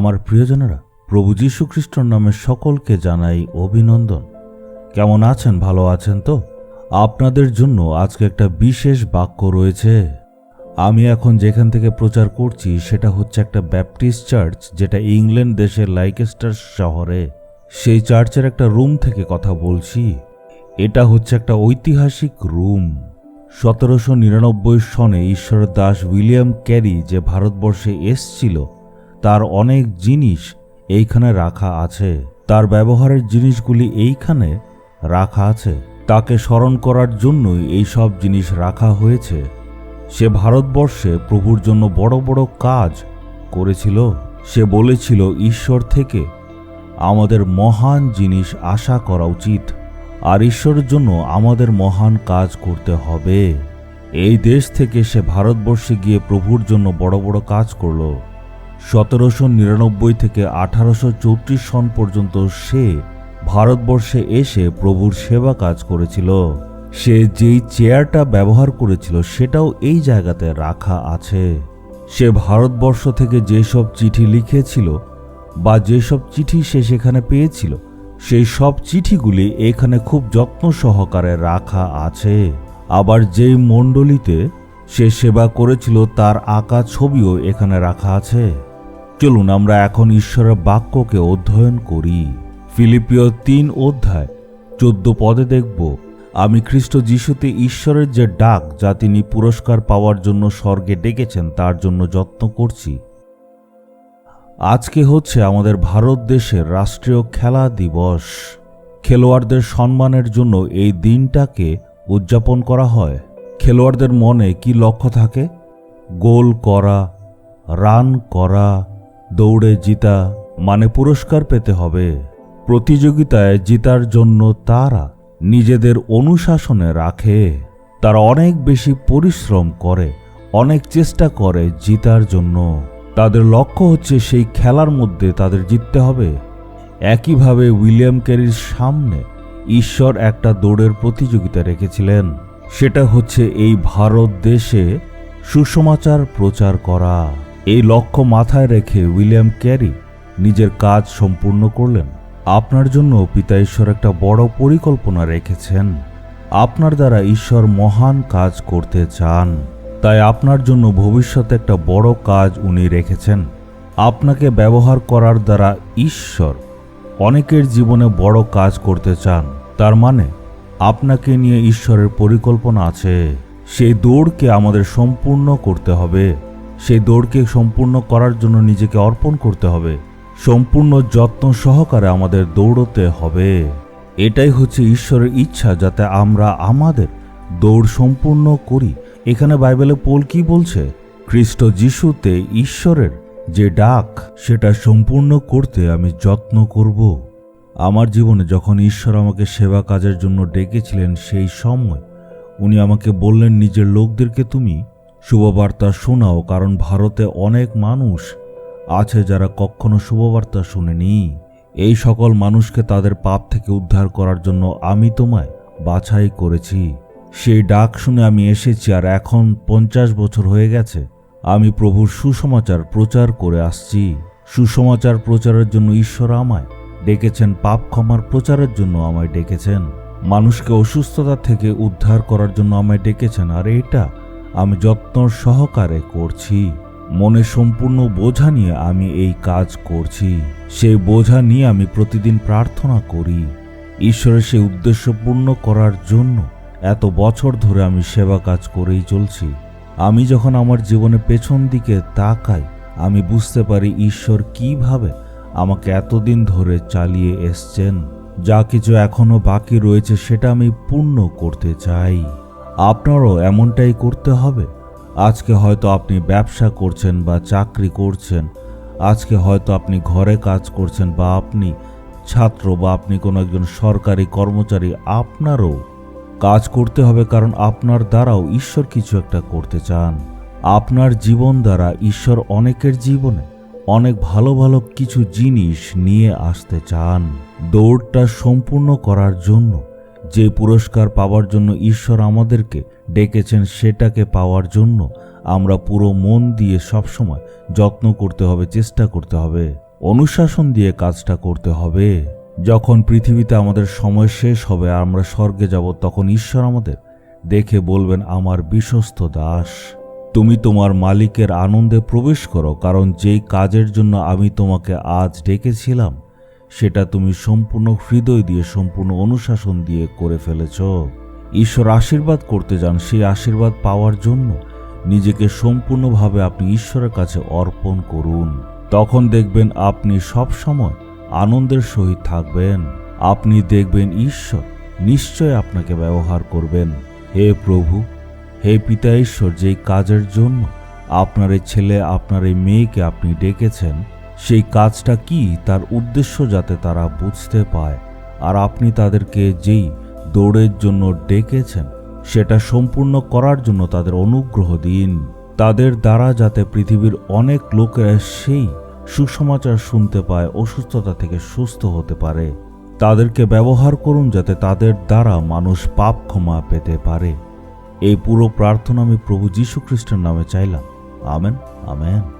আমার প্রিয়জনেরা, প্রভু যীশু খ্রিস্টর নামে সকলকে জানাই অভিনন্দন। কেমন আছেন? ভালো আছেন তো? আপনাদের জন্য আজকে একটা বিশেষ বাক্য রয়েছে। আমি এখন যেখান থেকে প্রচার করছি, সেটা হচ্ছে একটা ব্যাপটিস্ট চার্চ, যেটা ইংল্যান্ড দেশের লাইকেস্টার শহরে। সেই চার্চের একটা রুম থেকে কথা বলছি। এটা হচ্ছে একটা ঐতিহাসিক রুম। সতেরোশো নিরানব্বই সনে ঈশ্বর দাস উইলিয়াম ক্যারি যে ভারতবর্ষে এসছিল তার অনেক জিনিস এইখানে রাখা আছে। তার ব্যবহারের জিনিসগুলি এইখানে রাখা আছে। তাকে স্মরণ করার জন্যই এই সব জিনিস রাখা হয়েছে। সে ভারতবর্ষে প্রভুর জন্য বড় বড় কাজ করেছিল। সে বলেছিল, ঈশ্বর থেকে আমাদের মহান জিনিস আশা করা উচিত। আর ঈশ্বরের জন্য আমাদের মহান কাজ করতে হবে। এই দেশ থেকে সে ভারতবর্ষে গিয়ে প্রভুর জন্য বড় বড় কাজ করল। সতেরোশো নিরানব্বই থেকে আঠারোশো চৌত্রিশ সন পর্যন্ত সে ভারতবর্ষে এসে প্রভুর সেবা কাজ করেছিল। সে যেই চেয়ারটা ব্যবহার করেছিল, সেটাও এই জায়গাতে রাখা আছে। সে ভারতবর্ষ থেকে যেসব চিঠি লিখেছিল বা যেসব চিঠি সে সেখানে পেয়েছিল, সেই সব চিঠিগুলি এখানে খুব যত্ন সহকারে রাখা আছে। আবার যেই মণ্ডলীতে সে সেবা করেছিল, তার আঁকা ছবিও এখানে রাখা আছে। চলুন আমরা এখন ঈশ্বরের বাক্যকে অধ্যয়ন করি। ফিলিপিও তিন অধ্যায়, চোদ্দ পদে দেখব, আমি খ্রিস্ট যিশুতে ঈশ্বরের যে ডাক, যা তিনি পুরস্কার পাওয়ার জন্য স্বর্গে ডেকেছেন, তার জন্য যত্ন করছি। আজকে হচ্ছে আমাদের ভারত দেশের রাষ্ট্রীয় খেলা দিবস। খেলোয়াড়দের সম্মানের জন্য এই দিনটাকে উদযাপন করা হয়। খেলোয়াড়দের মনে কি লক্ষ্য থাকে? গোল করা, রান করা দৌড়ে জিতা মানে পুরস্কার পেতে হবে। প্রতিযোগিতায় জিতার জন্য তারা নিজেদের অনুশাসনে রাখে। তারা অনেক বেশি পরিশ্রম করে, অনেক চেষ্টা করে জিতার জন্য। তাদের লক্ষ্য হচ্ছে সেই খেলার মধ্যে তাদের জিততে হবে। একইভাবে উইলিয়াম ক্যারির সামনে ঈশ্বর একটা দৌড়ের প্রতিযোগিতা রেখেছিলেন। সেটা হচ্ছে এই ভারত দেশে সুসমাচার প্রচার করা। এই লক্ষ্য মাথায় রেখে উইলিয়াম ক্যারি নিজের কাজ সম্পূর্ণ করলেন। আপনার জন্য পিতা ঈশ্বর একটা বড় পরিকল্পনা রেখেছেন। আপনার দ্বারা ঈশ্বর মহান কাজ করতে চান। তাই আপনার জন্য ভবিষ্যতে একটা বড় কাজ উনি রেখেছেন। আপনাকে ব্যবহার করার দ্বারা ঈশ্বর অনেকের জীবনে বড় কাজ করতে চান। তার মানে আপনাকে নিয়ে ঈশ্বরের পরিকল্পনা আছে। সেই দৌড়কে আমাদের সম্পূর্ণ করতে হবে। সেই দৌড়কে সম্পূর্ণ করার জন্য নিজেকে অর্পণ করতে হবে। সম্পূর্ণ যত্ন সহকারে আমাদের দৌড়তে হবে। এটাই হচ্ছে ঈশ্বরের ইচ্ছা, যাতে আমরা আমাদের দৌড় সম্পূর্ণ করি। এখানে বাইবেলে পোল কি বলছে? খ্রিস্ট যিশুতে ঈশ্বরের যে ডাক, সেটা সম্পূর্ণ করতে আমি যত্ন করব। আমার জীবনে যখন ঈশ্বর আমাকে সেবা কাজের জন্য ডেকেছিলেন, সেই সময় উনি আমাকে বললেন, নিজের লোকদেরকে তুমি শুভবার্তা শোনাও, কারণ ভারতে অনেক মানুষ আছে যারা কখনো শুভবার্তা শুনেনি। এই সকল মানুষকে তাদের পাপ থেকে উদ্ধার করার জন্য আমি তোমায় বাছাই করেছি। সেই ডাক শুনে আমি এসেছি, আর এখন পঞ্চাশ বছর হয়ে গেছে, আমি প্রভুর সুসমাচার প্রচার করে আসছি। সুসমাচার প্রচারের জন্য ঈশ্বর আমায় ডেকেছেন, পাপ ক্ষমার প্রচারের জন্য আমায় ডেকেছেন। মানুষকে অসুস্থতা থেকে উদ্ধার করার জন্য আমায় ডেকেছেন, আর এটা আমি যত্ন সহকারে করছি। মনে সম্পূর্ণ বোঝা নিয়ে আমি এই কাজ করছি। সেই বোঝা নিয়ে আমি প্রতিদিন প্রার্থনা করি। ঈশ্বরের সেই উদ্দেশ্য পূর্ণ করার জন্য এত বছর ধরে আমি সেবা কাজ করেই চলছি। আমি যখন আমার জীবনে পেছন দিকে তাকাই, আমি বুঝতে পারি ঈশ্বর কীভাবে আমাকে এতদিন ধরে চালিয়ে এসছেন। যা কিছু এখনও বাকি রয়েছে সেটা আমি পূর্ণ করতে চাই। আপনারও এমনটাই করতে হবে। আজকে হয়তো আপনি ব্যবসা করছেন বা চাকরি করছেন। আজকে হয়তো আপনি ঘরে কাজ করছেন বা আপনি ছাত্র বা আপনি কোনো একজন সরকারি কর্মচারী, আপনারও কাজ করতে হবে কারণ আপনার দ্বারাও ঈশ্বর কিছু একটা করতে চান। আপনার জীবন দ্বারা ঈশ্বর অনেকের জীবনে অনেক ভালো ভালো কিছু জিনিস নিয়ে আসতে চান। দৌড়টা সম্পূর্ণ করার জন্য যে পুরস্কার পাওয়ার জন্য ঈশ্বর আমাদেরকে ডেকেছেন সেটাকে পাওয়ার জন্য আমরা পুরো মন দিয়ে সবসময় যত্ন করতে হবে, চেষ্টা করতে হবে, অনুশাসন দিয়ে কাজটা করতে হবে। যখন পৃথিবীতে আমাদের সময় শেষ হবে আর আমরা স্বর্গে যাব, তখন ঈশ্বর আমাদের দেখে বলবেন, আমার বিশ্বস্ত দাস, তুমি তোমার মালিকের আনন্দে প্রবেশ করো, কারণ যেই কাজের জন্য আমি তোমাকে আজ ডেকেছিলাম সেটা তুমি সম্পূর্ণ হৃদয় দিয়ে, সম্পূর্ণ অনুশাসন দিয়ে করে ফেলেছ। ঈশ্বর আশীর্বাদ করতে যান, সেই আশীর্বাদ পাওয়ার জন্য নিজেকে সম্পূর্ণভাবে আপনি ঈশ্বরের কাছে অর্পণ করুন। তখন দেখবেন আপনি সব সময় আনন্দের সহিত থাকবেন। আপনি দেখবেন ঈশ্বর নিশ্চয় আপনাকে ব্যবহার করবেন। হে প্রভু, হে পিতা ঈশ্বর, যেই কাজের জন্য আপনার এই ছেলে, আপনার এই মেয়েকে আপনি ডেকেছেন সেই কাজটা কি তার উদ্দেশ্য যাতে তারা বুঝতে পায়? আর আপনি তাদেরকে যেই দৌড়ের জন্য ডেকেছেন, সেটা সম্পূর্ণ করার জন্য তাদের অনুগ্রহ দিন। তাদের দ্বারা যাতে পৃথিবীর অনেক লোকেরা সেই সুসমাচার শুনতে পায়, অসুস্থতা থেকে সুস্থ হতে পারে। তাদেরকে ব্যবহার করুন যাতে তাদের দ্বারা মানুষ পাপ ক্ষমা পেতে পারে। এই পুরো প্রার্থনা আমি প্রভু যীশু খ্রিস্টের নামে চাইলাম। Amen amen.